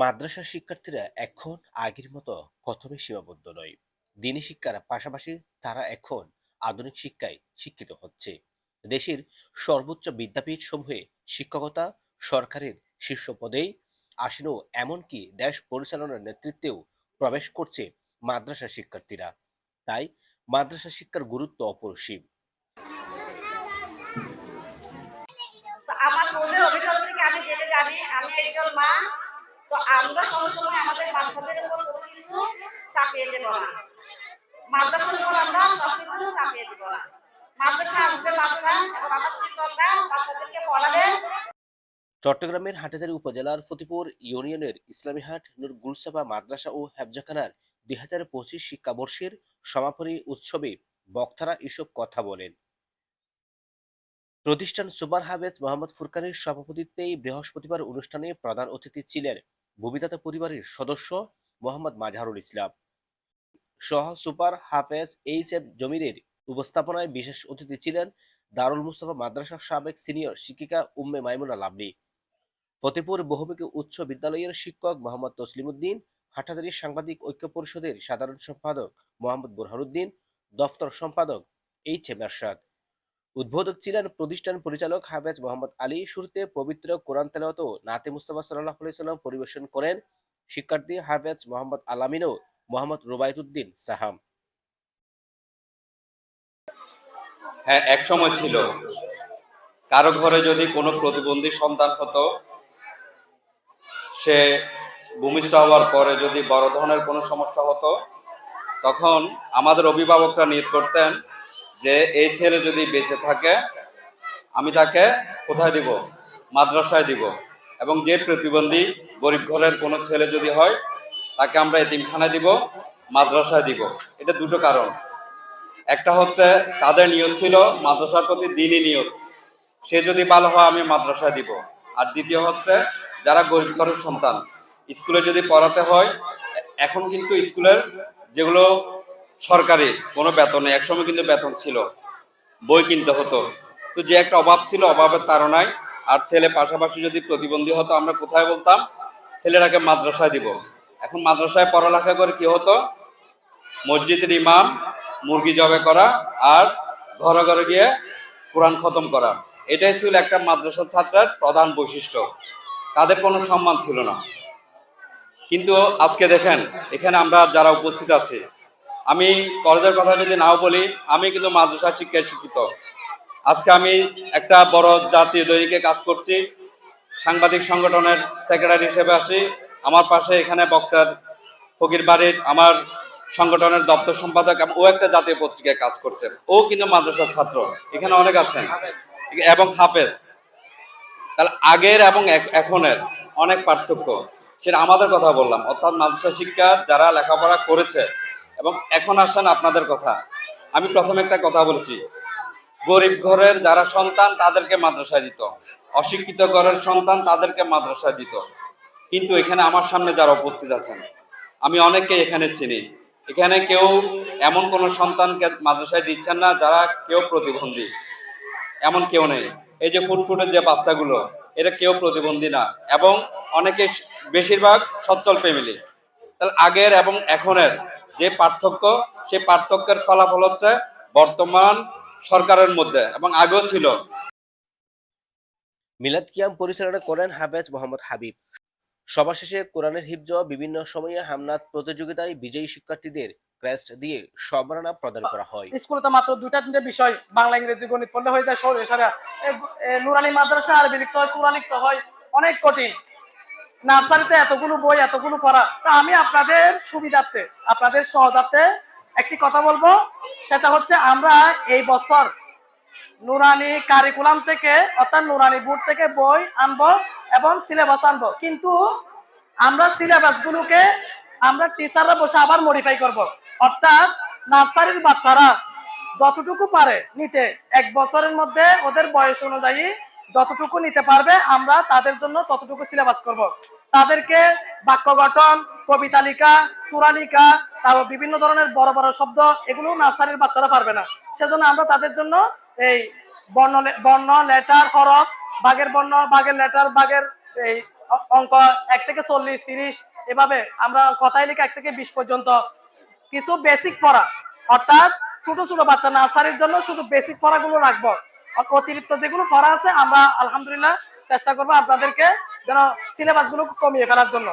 মাদ্রাসা শিক্ষার্থীরা এখন আগের মতো প্রথমে সীমাবদ্ধ নয়। দিনী শিক্ষার পাশাপাশি তারা এখন আধুনিক শিক্ষায় শিক্ষিত হচ্ছে। দেশের সর্বোচ্চ বিদ্যাপীঠ সমূহে শিক্ষকতা সরকারের শীর্ষ পদেই আসেন এমনকি দেশ পরিচালনার নেতৃত্বেও প্রবেশ করছে মাদ্রাসা শিক্ষার্থীরা। তাই মাদ্রাসা শিক্ষার গুরুত্ব অপরিসীম। আমার পূর্বের অভিজ্ঞতা থেকে আমি যেটা জানি, আমি একজন মা। তো আমরা সবসময় আমাদের বাচ্চাদের উপর কোনো কিছু চাপিয়ে দেবো না। মাদ্রাসার উপর আমরা সবকিছু চাপিয়ে দেবো না। মাদ্রাসা বাচ্চা শিক্ষকরা বাচ্চাদেরকে পড়াবে। চট্টগ্রামের হাটহাজারী উপজেলার ফতিপুর ইউনিয়নের ইসলামীহাট নূর গুলসাবা মাদ্রাসা ও হেফজাখানার দুই হাজার পঁচিশ শিক্ষাবর্ষের সমাপনী উৎসবে বক্তারা এসব কথা বলেন। প্রতিষ্ঠান সুপার হাবেজ মোহাম্মদ ফুরকানের সভাপতিত্বে বৃহস্পতিবার অনুষ্ঠানে প্রধান অতিথি ছিলেন ভূমিদাতা পরিবারের সদস্য মোহাম্মদ মাজাহারুল ইসলাম। সহ সুপার হাফেজ এইচ এফ জমিরের উপস্থাপনায় বিশেষ অতিথি ছিলেন দারুল মুস্তফা মাদ্রাসার সাবেক সিনিয়র শিক্ষিকা উম্মে মাইমুনা লাভলি ফতেপুর বহুমুখী উচ্চ বিদ্যালয়ের শিক্ষক মোহাম্মদ তসলিমউদ্দিন হাটহাজারী সাংবাদিক ঐক্য পরিষদের সাধারণ সম্পাদক মোহাম্মদ বুরহানুদ্দিন, দফতর সম্পাদক এইচ এম এরশাদ। উদ্বোধক ছিলেন প্রতিষ্ঠান পরিচালক হাফেজ মোহাম্মদ আলী। শুরুতে পবিত্র কোরআন তেলাওয়াত ও নাতে মুস্তাফা সাল্লাহ সাল্লাম পরিবেশন করেন। শিক্ষার্থী হাফেজ মোহাম্মদ আলামিন ও মোহাম্মদ রুবায়তুদ্দিন সাহাম। হ্যাঁ এক সময় ছিল। কারও ঘরে যদি কোনো প্রতিবন্ধী সন্তান হতো, সে ভূমিষ্ঠ হওয়ার পরে যদি বড় ধরনের কোনো সমস্যা হতো, তখন আমাদের অভিভাবকরা নিয়ত করতেন। যে এই ছেলে যদি বেঁচে থাকে, আমি তাকে কোথায় দিব? মাদ্রাসায় দিব। এবং যে প্রতিবন্ধী গরিব ঘরের কোনো ছেলে যদি হয়, তাকে আমরা এতিমখানায় দিব, মাদ্রাসায় দিব। এটা দুটো কারণ। একটা হচ্ছে, তাদের নিয়ত ছিল মাদ্রাসার প্রতি দিনই নিয়োগ সে যদি ভালো হয়, আমি মাদ্রাসায় দিব। আর দ্বিতীয় হচ্ছে, যারা গরিব ঘরের সন্তান, স্কুলে যদি পড়াতে হয়, এখন কিন্তু স্কুলের যেগুলো সরকারি কোনো বেতন নেই। একসময় কিন্তু বেতন ছিল, বই কিনতে হতো। তো যে একটা অভাব ছিল, অভাবের তাড়নায় আর ছেলে পাশাপাশি যদি প্রতিবন্ধী হতো, আমরা কোথায় বলতাম? ছেলেটাকে মাদ্রাসায় দিব। এখন মাদ্রাসায় পড়ালেখা করে কি হতো? মসজিদের ইমাম, মুরগি জবে করা আর ঘরে ঘরে গিয়ে কোরআন খতম করা। এটাই ছিল একটা মাদ্রাসা ছাত্রের প্রধান বৈশিষ্ট্য। তাদের কোনো সম্মান ছিল না। কিন্তু আজকে দেখেন, এখানে আমরা যারা উপস্থিত আছি আমি কলেজের কথা যদি নাও বলি, আমি কিন্তু মাদ্রাসা শিক্ষায় শিক্ষিত। আজকে আমি একটা বড় জাতীয় দৈনিকে কাজ করছি, সাংবাদিক সংগঠনের সেক্রেটারি হিসেবে আসি। আমার পাশে এখানে বক্তার ফকির বাড়ির আমার সংগঠনের দপ্তর সম্পাদক ও একটা জাতীয় পত্রিকায় কাজ করছেন। ও কিন্তু মাদ্রাসার ছাত্র, এখানে অনেক আছেন। এবং হাফেজ। তাহলে আগের এবং এখনের অনেক পার্থক্য। সেটা আমাদের কথা বললাম। অর্থাৎ মাদ্রাসা শিক্ষা যারা লেখাপড়া করেছে এবং এখন আসেন আপনাদের কথা। আমি প্রথমে একটা কথা বলেছি। গরিব ঘরের যারা সন্তান, তাদেরকে মাদ্রাসায় দিত। অশিক্ষিত ঘরের সন্তান, তাদেরকে মাদ্রাসায় দিত। কিন্তু এখানে আমার সামনে যারা উপস্থিত আছেন, আমি অনেককে এখানে চিনি। এখানে কেউ এমন কোনো সন্তানকে মাদ্রাসায় দিচ্ছেন না, যারা কেউ প্রতিবন্ধী। এমন কেউ নেই। এই যে ফুটফুটের যে বাচ্চাগুলো, এরা কেউ প্রতিবন্ধী না। এবং অনেকে বেশিরভাগ সচ্ছল ফ্যামিলি। তাহলে আগের এবং এখনের যে পার্থক্য সেই পার্থক্যের ফলাফল হচ্ছে বর্তমান সরকারের মধ্যে এবং আগেও ছিল। মিলাদ কিয়াম পরিচালনা করেন হাফেজ মোহাম্মদ হাবিব। সভা শেষে কোরআনের হিফজ বিভিন্ন সময়ে হামনাত প্রতিযোগিতায় বিজয়ী শিক্ষার্থীদের ক্রেস্ট দিয়ে সম্মাননা প্রদান করা হয়। স্কুলে তো মাত্র দুইটা তিনটা বিষয় বাংলা ইংরেজি গণিত পড়লে হয়ে যায় সরে সারা নুরানি মাদ্রাসা আরবি লিখতে হয় লিখতে হয় অনেক কঠিন। নার্সারিতে এতগুলো বই, এতগুলো পড়া। তা আমি আপনাদের সুবিধার্থে, আপনাদের সহজার্থে একটি কথা বলব। সেটা হচ্ছে আমরা এই বছর নুরানি কারিকুলাম থেকে, অর্থাৎ নুরানি বোর্ড থেকে বই আনব এবং সিলেবাস আনব। কিন্তু আমরা সিলেবাস গুলোকে আমরা টিচাররা বসে আবার মডিফাই করব। অর্থাৎ নার্সারির বাচ্চারা যতটুকু পারে নিতে, এক বছরের মধ্যে ওদের বয়স অনুযায়ী যতটুকু নিতে পারবে, আমরা তাদের জন্য ততটুকু সিলেবাস করব। তাদেরকে বাক্য গঠন কবিতালিকা সুরালিকা তারপর বিভিন্ন ধরনের বড় বড় শব্দ, এগুলো নার্সারির বাচ্চারা পারবে না। সেজন্য আমরা তাদের জন্য এই বর্ণ বর্ণ লেটার হরফ, বাঘের বর্ণ, বাঘের লেটার বাঘের এই অঙ্ক এক থেকে চল্লিশ, তিরিশ, এভাবে আমরা কথায় লিখে এক থেকে বিশ পর্যন্ত কিছু বেসিক পড়া। অর্থাৎ ছোট ছোট বাচ্চা নার্সারির জন্য শুধু বেসিক পড়াগুলো রাখব। অতিরিক্ত যেগুলো পড়া আছে আমরা আলহামদুলিল্লাহ চেষ্টা করব আপনাদেরকে যেন সিলেবাসগুলো কমিয়ে ফেলার জন্য।